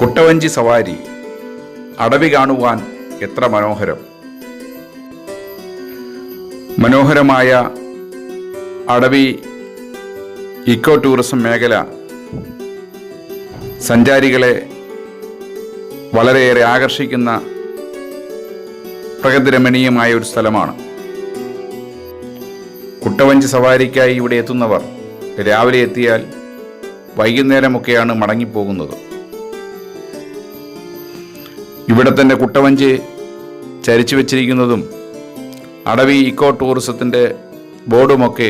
കുട്ടവഞ്ചി സവാരി അടവി കാണുവാൻ എത്ര മനോഹരം. മനോഹരമായ അടവി ഇക്കോ ടൂറിസം മേഖല സഞ്ചാരികളെ വളരെയേറെ ആകർഷിക്കുന്ന പ്രകൃതിരമണീയമായ ഒരു സ്ഥലമാണ്. കുട്ടവഞ്ചി സവാരിക്കായി ഇവിടെ എത്തുന്നവർ രാവിലെ എത്തിയാൽ വൈകുന്നേരമൊക്കെയാണ് മടങ്ങിപ്പോകുന്നത്. ഇവിടെ തന്നെ കുട്ടവഞ്ചി ചരിച്ചു വച്ചിരിക്കുന്നതും അടവി ഇക്കോ ടൂറിസത്തിന്റെ ബോർഡുമൊക്കെ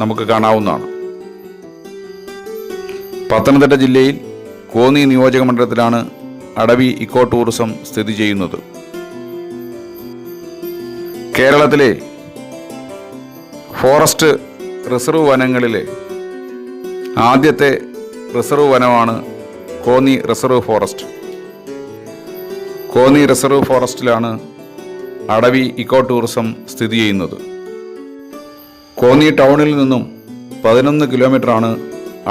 നമുക്ക് കാണാവുന്നതാണ്. പത്തനംതിട്ട ജില്ലയിൽ കോന്നി നിയോജക മണ്ഡലത്തിലാണ് അടവി ഇക്കോ ടൂറിസം സ്ഥിതി ചെയ്യുന്നത്. കേരളത്തിലെ ഫോറസ്റ്റ് റിസർവ് വനങ്ങളിലെ ആദ്യത്തെ reserve വനമാണ് Konni reserve forest. Konni reserve ഫോറസ്റ്റിലാണ് Adavi eco tourism സ്ഥിതി ചെയ്യുന്നത്. കോന്നി ടൗണിൽ നിന്നും പതിനൊന്ന് കിലോമീറ്ററാണ്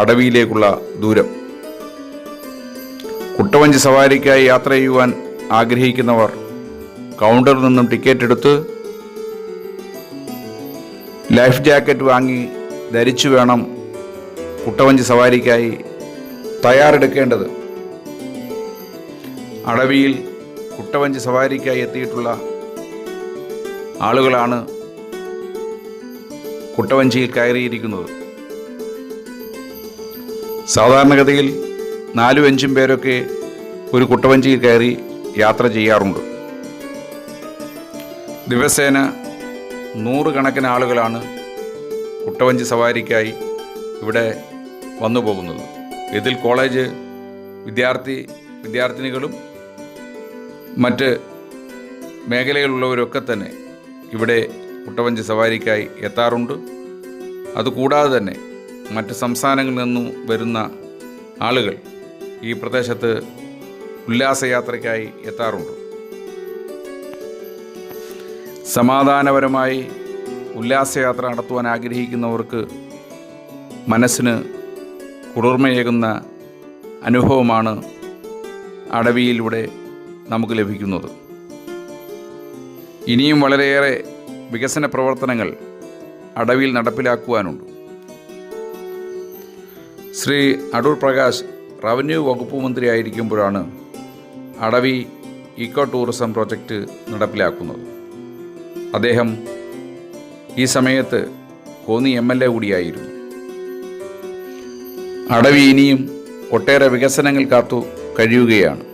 അടവിയിലേക്കുള്ള ദൂരം. കുട്ടവഞ്ചി സവാരിക്കായി യാത്ര ചെയ്യുവാൻ ആഗ്രഹിക്കുന്നവർ കൗണ്ടറിൽ നിന്നും ടിക്കറ്റ് എടുത്ത് ലൈഫ് ജാക്കറ്റ് വാങ്ങി ധരിച്ചു വേണം കുട്ടവഞ്ചി സവാരിക്കായി തയ്യാറെടുക്കേണ്ടത്. അടവിയിൽ കുട്ടവഞ്ചി സവാരിക്കായി എത്തിയിട്ടുള്ള ആളുകളാണ് കുട്ടവഞ്ചിയിൽ കയറിയിരിക്കുന്നത്. സാധാരണഗതിയിൽ നാലും അഞ്ചും പേരൊക്കെ ഒരു കുട്ടവഞ്ചിയിൽ കയറി യാത്ര ചെയ്യാറുണ്ട്. ദിവസേന നൂറുകണക്കിന് ആളുകളാണ് കുട്ടവഞ്ചി സവാരിക്കായി ഇവിടെ വന്നു പോകുന്നത് ഇതിൽ കോളേജ് വിദ്യാർത്ഥി വിദ്യാർത്ഥിനികളും മറ്റ് മേഖലയിലുള്ളവരൊക്കെ തന്നെ ഇവിടെ കുട്ടവഞ്ചി സവാരിക്കായി എത്താറുണ്ട്. അതുകൂടാതെ തന്നെ മറ്റ് സംസ്ഥാനങ്ങളിൽ നിന്നും വരുന്ന ആളുകൾ ഈ പ്രദേശത്ത് ഉല്ലാസയാത്രയ്ക്കായി എത്താറുണ്ട്. സമാധാനപരമായി ഉല്ലാസയാത്ര നടത്തുവാൻ ആഗ്രഹിക്കുന്നവർക്ക് മനസ്സിന് കുളിർമയേകുന്ന അനുഭവമാണ് അടവിയിലൂടെ നമുക്ക് ലഭിക്കുന്നത്. ഇനിയും വളരെയേറെ വികസന പ്രവർത്തനങ്ങൾ അടവിയിൽ നടപ്പിലാക്കുവാനുണ്ട്. ശ്രീ അടൂർ പ്രകാശ് റവന്യൂ വകുപ്പ് മന്ത്രി ആയിരിക്കുമ്പോഴാണ് അടവി ഇക്കോ ടൂറിസം പ്രോജക്റ്റ് നടപ്പിലാക്കുന്നത്. അദ്ദേഹം ഈ സമയത്ത് കോന്നി എം എൽ എ കൂടിയായിരുന്നു. അടവി ഇനിയും ഒട്ടേറെ വികസനങ്ങൾ കാത്തു കഴിയുകയാണ്.